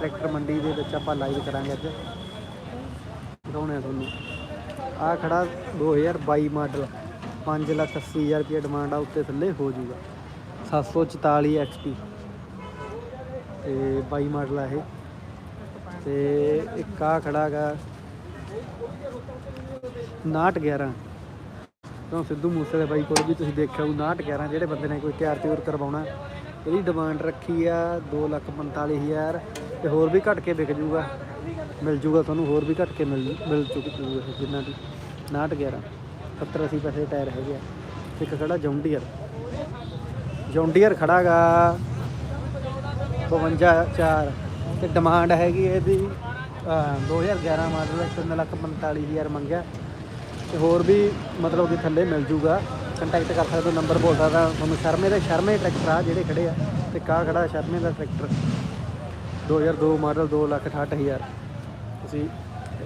Tractor ਮੰਡੀ ਦੇ ਵਿੱਚ ਆਪਾਂ ਲਾਈਵ ਕਰਾਂਗੇ ਅੱਜ। ਦਿਖਾਉਣੇ ਆ ਤੁਹਾਨੂੰ। ਆ ਖੜਾ 2022 ਮਾਡਲ 5 ਲੱਖ 80 ਹਜ਼ਾਰ ਰੁਪਏ ਡਿਮਾਂਡ ਆ, ਉੱਤੇ ਥੱਲੇ ਹੋ ਜਾਊਗਾ। 744 XP ਤੇ 22 ਮਾਡਲ ਆ ਇਹ। ਤੇ ਇੱਕ ਆ ਖੜਾ ਗਾ 911 ਤਾਂ ਸਿੱਧੂ ਮੂਸੇ ਦੇ ਬਾਈ ਕੋਲ ਵੀ ਤੁਸੀਂ ਦੇਖਿਆ ਉਹ 911 ਜਿਹੜੇ ਬੰਦੇ ਨੇ ਕੋਈ ਤਿਆਰ ਤਿਉਰ ਕਰਵਾਉਣਾ। ਇਹਦੀ ਡਿਮਾਂਡ ਰੱਖੀ ਆ 245000 ਤੇ ਹੋਰ ਵੀ ਘਟ ਕੇ ਵਿਕ ਜੂਗਾ। ਮਿਲ ਜੂਗਾ ਤੁਹਾਨੂੰ ਹੋਰ ਵੀ ਘਟ ਕੇ ਮਿਲ ਮਿਲ ਚੁੱਕ ਜੂਗਾ ਇਹ ਜਿੰਨਾ ਦੀ। 911 70 80 ਪੈਸੇ ਟਾਇਰ ਹੈਗੇ ਆ। ਇੱਕ ਖੜਾ ਜੌਂਡੀਅਰ। ਜੌਂਡੀਅਰ ਖੜਾਗਾ। 52 4 ਤੇ ਡਿਮਾਂਡ ਹੈਗੀ ਇਹਦੀ ਅਹ, 2011 ਮਾਡਲ 345000 ਮੰਗਿਆ। ਤੇ ਹੋਰ ਵੀ ਮਤਲਬ ਕਿ ਥੱਲੇ ਮਿਲ ਜੂਗਾ। ਕੰਟੈਕਟ ਕਰ ਸਕਦੇ ਹੋ ਨੰਬਰ ਬੋਲ ਸਕਦਾ ਤੁਹਾਨੂੰ ਸ਼ਰਮੇ ਦੇ ਸ਼ਰਮੇ ਟਰੈਕਟਰ ਆ ਜਿਹੜੇ ਖੜੇ ਆ। ਤੇ ਕਾ ਖੜਾ ਸ਼ਰਮੇ ਦਾ ਟਰੈਕਟਰ। 2002 ਮਾਡਲ 268000 ਤੁਸੀਂ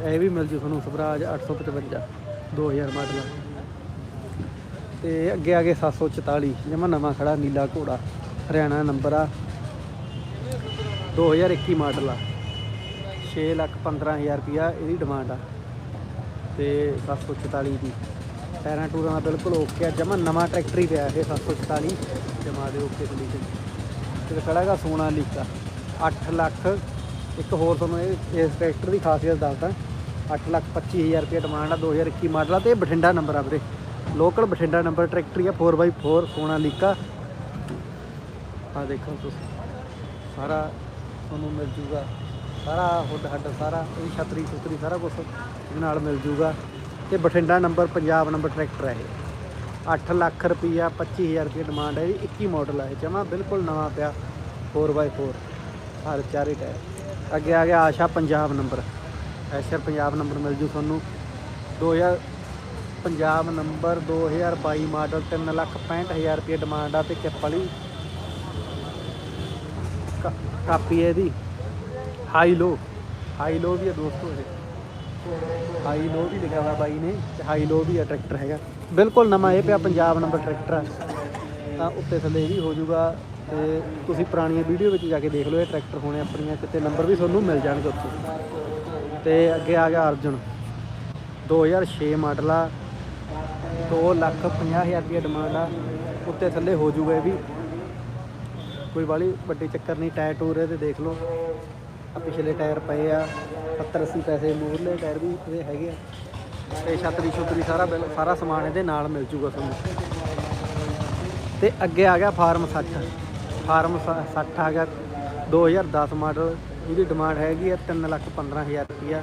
ਇਹ ਵੀ ਮਿਲ ਜੂ ਤੁਹਾਨੂੰ ਸਵਰਾਜ 855 2000 ਮਾਡਲ। ਆ। ਤੇ ਅੱਗੇ ਆ ਗਏ 744 ਜਮਾ ਨਵਾਂ ਖੜਾ ਨੀਲਾ ਘੋੜਾ, ਹਰਿਆਣਾ ਨੰਬਰ ਆ। 2021 ਮਾਡਲ ਆ। 6 ਲੱਖ 15000 ਰੁਪਿਆ ਇਹਦੀ ਡਿਮਾਂਡ ਆ। ਤੇ 744 ਦੀ। ਟਾਇਰਾਂ ਟੂਰਾਂ ਦਾ ਬਿਲਕੁਲ ਓਕੇ ਆ। ਜਮਾ ਨਵਾਂ ਟਰੈਕਟਰ ਹੀ ਪਿਆ ਇਹ 744 ਜਮਾ ਦੇ ਓਕੇ ਕੰਡੀਸ਼ਨ ਤੇ ਖੜਾਗਾ ਸੋਨਾ ਲੀਕਾ। 8 ਲੱਖ। ਇੱਕ ਹੋਰ ਤੁਹਾਨੂੰ ਇਹ ਇਸ ਟਰੈਕਟਰ ਦੀ ਖਾਸੀਅਤ ਦੱਸਦਾ। 8 ਲੱਖ 25000 ਰੁਪਏ ਡਿਮਾਂਡ ਆ 2021 ਮਾਡਲ ਆ ਤੇ ਇਹ ਬਠਿੰਡਾ ਨੰਬਰ ਆ ਵੀਰੇ। ਲੋਕਲ ਬਠਿੰਡਾ ਨੰਬਰ ਟਰੈਕਟਰ ਹੀ ਆ 4x4 ਸੋਨਾ ਲੀਕਾ। ਆ ਦੇਖੋ ਤੁਸੀਂ। ਸਾਰਾ ਤੁਹਾਨੂੰ ਮਿਲ ਜੂਗਾ। ਸਾਰਾ ਹੁੱਡ ਹੱਡ ਸਾਰਾ, ਇਹ ਛਤਰੀ ਛੁਤਰੀ ਸਾਰਾ ਕੁਝ ਨਾਲ ਮਿਲ ਜੂਗਾ। ਤੇ Bathinda number Punjab number tractor ਹੈ ਇਹ। 8 ਲੱਖ ਰੁਪਈਆ 25000 ਰੁਪਏ ਡਿਮਾਂਡ ਹੈ ਇਹਦੀ 21 ਮਾਡਲ ਹੈ ਜਮਾ ਬਿਲਕੁਲ ਨਵਾਂ ਪਿਆ 4x4 ਹਰ ਚਾਰੇ ਟਾਇਰ ਅੱਗੇ ਆ ਗਿਆ ਆਸ਼ਾ, ਪੰਜਾਬ ਨੰਬਰ ਐਸ਼ਰ ਪੰਜਾਬ ਨੰਬਰ ਮਿਲ ਜੂ ਤੁਹਾਨੂੰ। 2000 ਪੰਜਾਬ ਨੰਬਰ 2022 ਮਾਡਲ 3 ਲੱਖ 65000 ਰੁਪਏ ਡਿਮਾਂਡ ਆ ਤੇ ਕਿਪ ਵਾਲੀ ਕਾ- ਕਾਪੀ ਹੈ ਇਹਦੀ। ਹਾਈ ਲੋ ਹਾਈ ਲੋ ਵੀ ਹੈ ਦੋਸਤੋ ਇਹ। ਹਾਈ ਲੋ ਵੀ ਲਿਖਿਆ ਹੋਇਆ ਬਾਈ ਨੇ ਤੇ ਹਾਈ ਲੋ ਵੀ ਹੈ ਟਰੈਕਟਰ ਹੈਗਾ। ਬਿਲਕੁਲ ਨਵਾਂ ਇਹ ਪਿਆ, ਪੰਜਾਬ ਨੰਬਰ ਟਰੈਕਟਰ ਆ। ਤਾਂ ਉੱਤੇ ਥੱਲੇ ਇਹ ਵੀ ਹੋ ਜਾਊਗਾ ਤੇ ਤੁਸੀਂ ਪੁਰਾਣੀਆਂ ਵੀਡੀਓ ਵਿੱਚ ਜਾ ਕੇ ਦੇਖ ਲਓ, ਇਹ ਟਰੈਕਟਰ ਹੋਣੇ ਆਪਣੀਆਂ, ਕਿਤੇ ਨੰਬਰ ਵੀ ਤੁਹਾਨੂੰ ਮਿਲ ਜਾਣਗੇ ਉੱਥੇ। ਤੇ ਅੱਗੇ ਆ ਗਿਆ ਅਰਜੁਨ। 2006 ਮਾਡਲ ਆ 2 ਲੱਖ 50000 ਰੁਪਏ ਡਿਮਾਂਡ ਆ, ਉੱਤੇ ਥੱਲੇ ਹੋ ਜੂਗਾ ਇਹ ਵੀ। ਕੋਈ ਵਾਲੀ ਵੱਡੀ ਚੱਕਰ ਨਹੀਂ, ਟਾਇਰ ਟੂਰ ਇਹਦੇ ਦੇਖ ਲਓ। ਆ ਪਿਛਲੇ ਟਾਇਰ ਪਏ ਆ 70 80 ਪੈਸੇ ਮੂਰਲੇ ਟਾਇਰ ਵੀ ਇਹਦੇ ਹੈਗੇ ਆ। ਤੇ ਛਤਰੀ ਛੁਤਰੀ ਸਾਰਾ ਬਿੱਲ, ਸਾਰਾ ਸਮਾਨ ਇਹਦੇ ਨਾਲ ਮਿਲ ਜੂਗਾ ਤੁਹਾਨੂੰ। ਤੇ ਅੱਗੇ ਆ ਗਿਆ ਫਾਰਮ 60 ਫਾਰਮ 60 ਆ ਗਿਆ 2010 ਮਾਡਲ, ਇਹਦੀ ਡਿਮਾਂਡ ਹੈਗੀ ਆ 3 ਲੱਖ 15000 ਰੁਪਈਆ।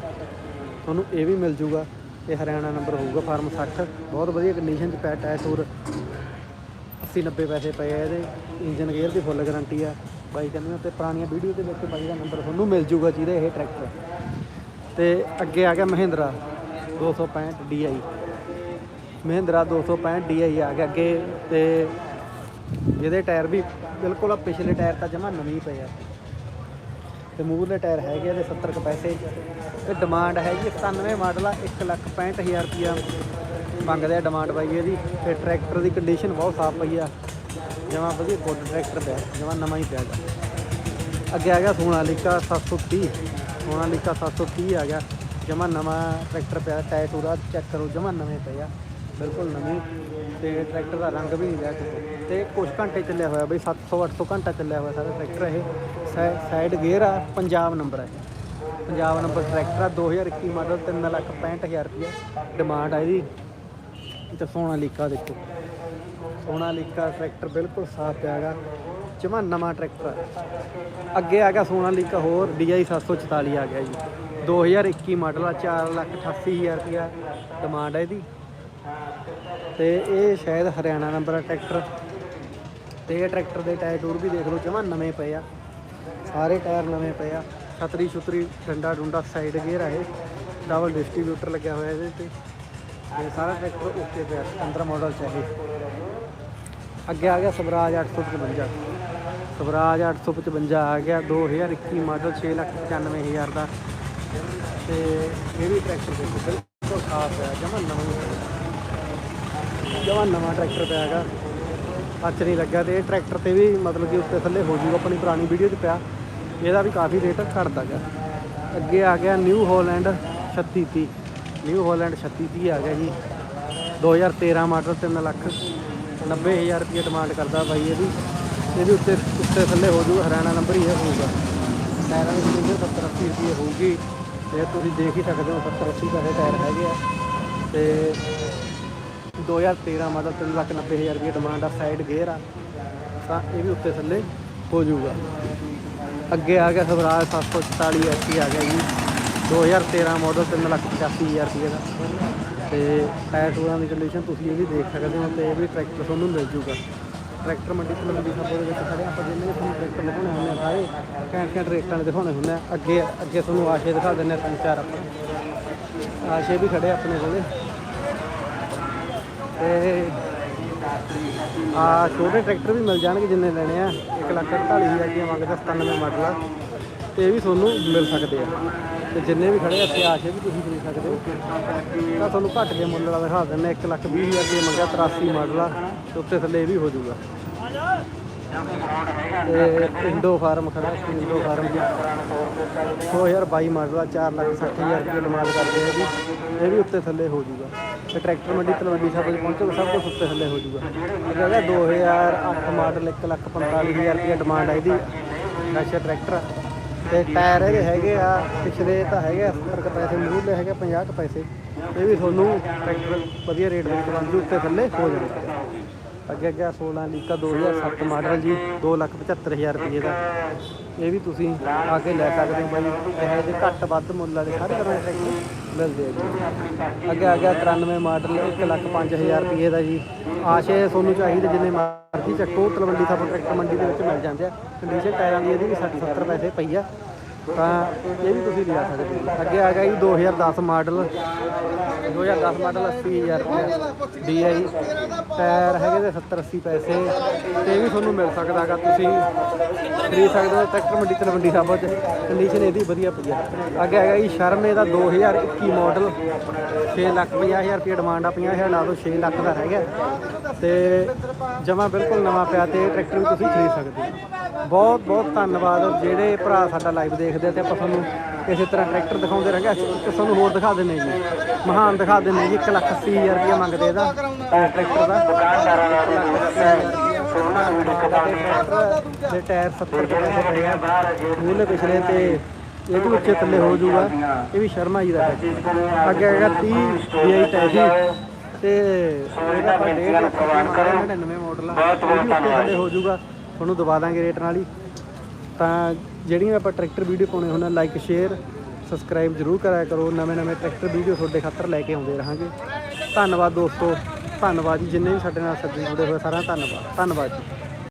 ਤੁਹਾਨੂੰ ਇਹ ਵੀ ਮਿਲ ਜੂਗਾ, ਇਹ ਹਰਿਆਣਾ ਨੰਬਰ ਹੋਊਗਾ ਫਾਰਮ 60 ਬਹੁਤ ਵਧੀਆ ਕੰਡੀਸ਼ਨ 'ਚ ਪਿਆ ਟਾਇਰ ਟੂਰ। 80 90 ਪੈਸੇ ਪਏ ਆ ਇਹਦੇ ਇੰਜਨ ਗੇਅਰ ਦੀ ਫੁੱਲ ਗਾਰੰਟੀ ਆ। ਬਾਈ ਕਹਿੰਦੇ ਤੇ ਪੁਰਾਣੀਆਂ ਵੀਡੀਓ ਦੇ ਵਿੱਚ ਬਾਈ ਦਾ ਨੰਬਰ ਤੁਹਾਨੂੰ ਮਿਲ ਜੂਗਾ ਜਿਹਦੇ ਇਹ ਟਰੈਕਟਰ ਤੇ ਅੱਗੇ ਆ ਗਿਆ ਮਹਿੰਦਰਾ 265 DI ਮਹਿੰਦਰਾ 265 DI ਆ ਗਿਆ ਅੱਗੇ ਤੇ ਜਿਹਦੇ ਟਾਇਰ ਵੀ ਬਿਲਕੁਲ ਆ, ਪਿਛਲੇ ਟਾਇਰ ਤਾਂ ਜਮਾ ਨਵੇਂ ਹੀ ਪਏ ਆ। ਤੇ ਮੂਹਰਲੇ ਟਾਇਰ ਹੈਗੇ ਆ ਇਹਦੇ 70 ਕੁ ਪੈਸੇ। ਤੇ ਡਿਮਾਂਡ ਹੈਗੀ 97 ਮਾਡਲ ਆ 1 ਲੱਖ 65000 ਰੁਪਿਆ ਮੰਗਦੇ ਆ ਡਿਮਾਂਡ ਬਾਈ ਇਹਦੀ। ਤੇ ਟਰੈਕਟਰ ਦੀ ਕੰਡੀਸ਼ਨ ਬਹੁਤ ਸਾਫ਼ ਪਈ ਆ। ਜਮਾ ਵਧੀਆ ਗੁੱਡ ਟਰੈਕਟਰ ਪਿਆ, ਜਮਾ ਨਵਾਂ ਹੀ ਪਿਆ ਗਾ ਅੱਗੇ ਆ ਗਿਆ ਸੋਨਾਲੀਕਾ 730 ਸੋਨਾਲੀਕਾ 730 ਆ ਗਿਆ। ਜਮਾ ਨਵਾਂ ਟਰੈਕਟਰ ਪਿਆ, ਟਾਇਰ ਟੂਰਾ ਚੈੱਕ ਕਰੋ, ਜਮਾ ਨਵੇਂ ਪਏ ਆ। ਬਿਲਕੁਲ ਨਵੀਂ ਤੇ ਟਰੈਕਟਰ ਦਾ ਰੰਗ ਵੀ ਨਹੀਂ ਰਿਹਾ ਕਿਤੇ ਤੇ ਕੁਝ ਘੰਟੇ ਚੱਲਿਆ ਹੋਇਆ, ਬਈ 700 800 ਘੰਟਾ ਚੱਲਿਆ ਹੋਇਆ ਸਾਰਾ ਟਰੈਕਟਰ ਇਹ। ਸਾਈਡ ਗੇਅਰ ਆ, ਪੰਜਾਬ ਨੰਬਰ ਹੈ ਪੰਜਾਬ ਨੰਬਰ ਟਰੈਕਟਰ ਆ 2021 ਮਾਡਲ 3 ਲੱਖ 65000 ਰੁਪਏ ਡਿਮਾਂਡ ਆ ਇਹਦੀ। ਤੇ ਸੋਨਾਲੀਕਾ ਦੇਖੋ। ਸੋਨਾ ਲੀਕਾ, ਟਰੈਕਟਰ ਬਿਲਕੁਲ ਸਾਫ਼ ਪਿਆਗਾ ਜਮਾ ਨਵਾਂ ਟਰੈਕਟਰ ਆ। ਅੱਗੇ ਆ ਗਿਆ ਸੋਨਾ ਲੀਕਾ ਹੋਰ, DI 744 ਆ ਗਿਆ ਜੀ। 2021 ਮਾਡਲ ਆ 4 ਲੱਖ 88000 ਰੁਪਇਆ ਡਿਮਾਂਡ ਹੈ ਇਹਦੀ। ਤੇ ਇਹ ਸ਼ਾਇਦ ਹਰਿਆਣਾ ਨੰਬਰ ਆ ਟਰੈਕਟਰ। ਤੇ ਇਹ ਟਰੈਕਟਰ ਦੇ ਟਾਇਰ ਟੂਰ ਵੀ ਦੇਖ ਲਓ, ਜਮਾ ਨਵੇਂ ਪਏ ਆ। ਸਾਰੇ ਟਾਇਰ ਨਵੇਂ ਪਏ ਆ। ਛਤਰੀ ਛੁਤਰੀ, ਡੰਡਾ ਡੁੰਡਾ ਸਾਈਡ ਗੇਅਰ ਆ ਇਹ। ਡਬਲ ਡਿਸਟ੍ਰੀਬਿਊਟਰ ਲੱਗਿਆ ਹੋਇਆ ਇਹਦੇ ਤੇ। ਇਹ ਸਾਰਾ ਟਰੈਕਟਰ ਉੱਤੇ ਪਿਆ 15 ਮਾਡਲ ਚ ਇਹ। ਅੱਗੇ ਆ ਗਿਆ ਸਵਰਾਜ 855 ਸਵਰਾਜ 855 ਆ ਗਿਆ 2021 ਮਾਡਲ 695000 ਦਾ। ਤੇ ਇਹ ਵੀ ਟਰੈਕਟਰ ਦੇਖੋ, ਬਿਲਕੁਲ ਸਾਫ਼ ਹੈ ਜਮਾ ਨਵਾਂ ਜਮਾ ਨਵਾਂ ਟਰੈਕਟਰ ਪਿਆ ਹੈਗਾ। ਹੱਥ ਨਹੀਂ ਲੱਗਾ ਤੇ ਇਹ ਟਰੈਕਟਰ ਤੇ ਵੀ ਮਤਲਬ ਕਿ ਉੱਤੇ ਥੱਲੇ ਹੋ ਜੂਗਾ, ਆਪਣੀ ਪੁਰਾਣੀ ਵੀਡੀਓ 'ਚ ਪਿਆ। ਇਹਦਾ ਵੀ ਕਾਫੀ ਰੇਟ ਘਟਦਾ ਗਿਆ ਅੱਗੇ ਆ ਗਿਆ ਨਿਊ ਹਾਲੈਂਡ 3630 ਨਿਊ ਹਾਲੈਂਡ 3630 ਆ ਗਿਆ ਜੀ। 2013 ਮਾਡਲ 3 ਲੱਖ 90000 ਰੁਪਏ ਡਿਮਾਂਡ ਕਰਦਾ ਬਾਈ ਇਹਦੀ। ਇਹਦੇ ਉੱਤੇ ਉੱਤੇ ਥੱਲੇ ਹੋ ਜਾਊਗਾ ਹਰਿਆਣਾ ਨੰਬਰ ਹੀ ਇਹ ਹੋਊਗਾ। ਟਾਇਰਾਂ ਦੀ ਕੀਮਤ 70 80 ਰੁਪਏ ਹੋਊਗੀ। ਤੇ ਤੁਸੀਂ ਦੇਖ ਹੀ ਸਕਦੇ ਹੋ 70 80 ਪੈਸੇ ਟਾਇਰ ਹੈਗੇ ਆ। ਤੇ 2013 ਮਾਡਲ 3 ਲੱਖ 90000 ਰੁਪਏ ਡਿਮਾਂਡ ਆ ਸਾਈਡ ਗੇਅਰ ਆ। ਤਾਂ ਇਹ ਵੀ ਉੱਤੇ ਥੱਲੇ ਹੋ ਜਾਊਗਾ। ਅੱਗੇ ਆ ਗਿਆ ਸਵਰਾਜ 744 ਐਸੀ ਆ ਗਿਆ ਜੀ। 2013 ਮਾਡਲ 3 ਲੱਖ 85000 ਰੁਪਏ ਦਾ। ਤੇ ਟਾਇਰ ਟੂਰਾਂ ਦੀ ਕੰਡੀਸ਼ਨ ਤੁਸੀਂ ਇਹ ਵੀ ਦੇਖ ਸਕਦੇ ਹੋ ਤੇ ਇਹ ਵੀ ਟਰੈਕਟਰ ਤੁਹਾਨੂੰ ਮਿਲ ਜੂਗਾ ਟਰੈਕਟਰ ਮੰਡੀ ਤੋਂ ਮੰਡੀ ਖਾਪੋ ਦੇ ਵਿੱਚ ਖੜੇ ਆਪਾਂ ਜਿੰਨੇ ਵੀ ਤੁਹਾਨੂੰ ਟਰੈਕਟਰ ਦਿਖਾਉਣੇ ਹੁੰਦੇ ਆ, ਸਾਰੇ ਘੈਂਟ ਘੈਂਟ ਰੇਟਾਂ ਦੇ ਦਿਖਾਉਣੇ ਹੁੰਦੇ ਆ। ਅੱਗੇ ਅੱਗੇ ਤੁਹਾਨੂੰ ਆਸ਼ੇ ਦਿਖਾ ਦਿੰਦੇ ਆ ਤਿੰਨ ਚਾਰ ਆਪਾਂ। ਆਸ਼ੇ ਵੀ ਖੜੇ ਆਪਣੇ ਕੋਲੇ। ਤੇ ਆ ਛੋਟੇ ਟਰੈਕਟਰ ਵੀ ਮਿਲ ਜਾਣਗੇ ਜਿੰਨੇ ਲੈਣੇ ਆ। 1 ਲੱਖ 48000 ਰੁਪਏ ਮੰਗਦਾ 97 ਮਾਡਲ ਆ। ਤੇ ਇਹ ਵੀ ਤੁਹਾਨੂੰ ਮਿਲ ਸਕਦੇ ਆ। ਤੇ ਜਿੰਨੇ ਵੀ ਖੜੇ ਆ ਇੱਥੇ ਆਸ਼ੇ ਵੀ ਤੁਸੀਂ ਖਰੀਦ ਸਕਦੇ ਹੋ। ਤਾਂ ਤੁਹਾਨੂੰ ਘੱਟ ਕੇ ਮੁੱਲ ਵਾਲਾ ਦਿਖਾ ਦਿੰਦੇ 1 ਲੱਖ 20000 ਰੁਪਏ ਮੰਗਿਆ 83 ਮਾਡਲ ਆ। ਤੇ ਉੱਤੇ ਥੱਲੇ ਇਹ ਵੀ ਹੋ ਜਾਊਗਾ। ਤੇ ਇੰਡੋ ਫਾਰਮ ਖੜਾ ਹੈ, ਇੰਡੋ ਫਾਰਮ। ਦੀ 2022 ਮਾਡਲ ਆ 4 ਲੱਖ 60000 ਰੁਪਏ ਡਿਮਾਂਡ ਕਰਦੇ ਆ ਜੀ। ਇਹ ਵੀ ਉੱਤੇ ਥੱਲੇ ਹੋ ਜੂਗਾ। ਤੇ ਟਰੈਕਟਰ ਮੰਡੀ ਤਲਵੰਡੀ ਸਾਹਿਬ ਵਿੱਚ ਪਹੁੰਚੋ ਸਭ ਕੁਝ ਉੱਤੇ ਥੱਲੇ ਹੋ ਜੂਗਾ। ਇਹ ਹੈਗਾ 2008 ਮਾਡਲ 1 ਲੱਖ 45000 ਰੁਪਏ ਡਿਮਾਂਡ ਆ ਇਹਦੀ। ਨਸ਼ਾ ਟਰੈਕਟਰ ਆ। ਤੇ ਟਾਇਰ ਇਹਦੇ ਹੈਗੇ ਆ ਪਿਛਲੇ ਤਾਂ ਹੈਗੇ ਆ 70 ਕੁ ਪੈਸੇ ਮੂਹਰੇ ਹੈਗੇ 50 ਕੁ ਪੈਸੇ। ਇਹ ਵੀ ਤੁਹਾਨੂੰ ਟਰੈਕਟਰ ਵਧੀਆ ਰੇਟ ਦੇ ਵਿੱਚ ਬਣ ਜੂ ਉੱਤੇ ਥੱਲੇ ਹੋ ਜਾਊਗਾ। ਅੱਗੇ ਅੱਗੇ 16 ਲੀਕਾ 2007 ਮਾਡਲ ਜੀ 275000 ਰੁਪਏ ਦਾ। ਇਹ ਵੀ ਤੁਸੀਂ ਆ ਕੇ ਲੈ ਸਕਦੇ ਹੋ ਬਾਈ। ਇਹ ਜੇ ਘੱਟ ਵੱਧ ਮੁੱਲ ਵਾਲੇ ਸਾਰੇ ਤਰ੍ਹਾਂ ਦੇ ਟਰੈਕਟਰ ਮਿਲਦੇ ਆ ਜੀ। ਅੱਗੇ ਆ ਗਿਆ 93 ਮਾਡਲ 1 ਲੱਖ 5000 ਰੁਪਏ ਦਾ ਜੀ। ਆਸ਼ੇ ਤੁਹਾਨੂੰ ਚਾਹੀਦੇ ਜਿੰਨੇ ਮਰਜ਼ੀ ਚੱਕੋ, ਤਲਵੰਡੀ ਸਾਬੋ ਟਰੈਕਟਰ ਮੰਡੀ ਦੇ ਵਿੱਚ ਮਿਲ ਜਾਂਦੇ ਆ। ਕੰਡੀਸ਼ਨ ਟਾਇਰਾਂ ਦੀ ਇਹਦੀ ਵੀ 60 70 ਪੈਸੇ ਪਈ ਆ। ਤਾਂ ਇਹ ਵੀ ਤੁਸੀਂ ਲਿਆ ਸਕਦੇ ਹੋ। ਅੱਗੇ ਆ ਗਿਆ ਜੀ 2010 ਮਾਡਲ। 2010 ਮਾਡਲ 80000 ਰੁਪਏ DI ਟਾਇਰ ਹੈਗੇ ਦੇ 70 80 ਪੈਸੇ। ਤੇ ਇਹ ਵੀ ਤੁਹਾਨੂੰ ਮਿਲ ਸਕਦਾਗਾ ਤੁਸੀਂ ਖਰੀਦ ਸਕਦੇ ਹੋ ਟਰੈਕਟਰ ਮੰਡੀ, ਤਲਵੰਡੀ ਸਾਬੋ ਚ। ਕੰਡੀਸ਼ਨ ਇਹਦੀ ਵਧੀਆ ਪਈ ਹੈ। ਅੱਗੇ ਹੈਗਾ ਜੀ ਸ਼ਰਮੇ ਦਾ 2021 ਮਾਡਲ। 6 ਲੱਖ 50000 ਰੁਪਏ ਡਿਮਾਂਡ ਆ 50000 ਲਾ ਦੋ 6 ਲੱਖ ਦਾ ਰਹਿ ਗਿਆ। ਤੇ ਜਮਾ ਬਿਲਕੁਲ ਨਵਾਂ ਪਿਆ ਤੇ ਟਰੈਕਟਰ ਵੀ ਤੁਸੀਂ ਖਰੀਦ ਸਕਦੇ ਹੋ। ਬਹੁਤ ਬਹੁਤ ਧੰਨਵਾਦ ਜਿਹੜੇ ਭਰਾ ਸਾਡਾ ਲਾਈਵ ਦੇਖਦੇ ਆ ਤੇ ਆਪਾਂ ਤੁਹਾਨੂੰ ਕਿਸੇ ਤਰ੍ਹਾਂ ਟਰੈਕਟਰ ਦਿਖਾਉਂਦੇ ਰਹਾਂਗੇ। ਇੱਕ ਤੁਹਾਨੂੰ ਹੋਰ ਦਿਖਾ ਦਿੰਦੇ ਜੀ। ਮਹਾਨ ਦਿਖਾ ਦਿੰਦੇ ਜੀ 1 ਲੱਖ 80000 ਰੁਪਏ ਮੰਗਦੇ ਇਹਦਾ ਟਰੈਕਟਰ ਦਾ। ਦੇ ਟਾਇਰ 70 ਕੁ ਪੈਸੇ ਪਏ ਪਿਛਲੇ ਤੇ ਇਹ ਵੀ ਉੱਚੇ ਥੱਲੇ ਹੋ ਜਾਊਗਾ। ਇਹ ਵੀ ਸ਼ਰਮਾ ਜੀ ਦਾ ਹੈ ਅੱਗੇ ਹੈਗਾ 30 DI ਟੈਸੀ ਤੇ ਇਹਦਾ 1.5 ਲੱਖ 99 ਮਾਡਲ ਆ। ਇਹ ਵੀ ਹੋ ਜਾਊਗਾ। ਤੁਹਾਨੂੰ ਦਵਾ ਦਾਂਗੇ ਰੇਟ ਨਾਲ ਹੀ। ਤਾਂ ਜਿਹੜੀਆਂ ਆਪਾਂ ਟਰੈਕਟਰ ਵੀਡੀਓ ਪਾਉਣੇ ਹੁੰਦੇ ਲਾਈਕ ਸ਼ੇਅਰ ਸਬਸਕ੍ਰਾਈਬ ਜ਼ਰੂਰ ਕਰਿਆ ਕਰੋ। ਨਵੇਂ ਨਵੇਂ ਟਰੈਕਟਰ ਵੀਡੀਓ ਤੁਹਾਡੇ ਖਾਤਰ ਲੈ ਕੇ ਆਉਂਦੇ ਰਹਾਂਗੇ। ਧੰਨਵਾਦ ਦੋਸਤੋ। ਧੰਨਵਾਦ ਜੀ, ਜਿੰਨੇ ਵੀ ਸਾਡੇ ਨਾਲ ਸੱਜਣ ਜੁੜੇ ਹੋਏ ਸਾਰਿਆਂ ਦਾ ਧੰਨਵਾਦ। ਧੰਨਵਾਦ ਜੀ।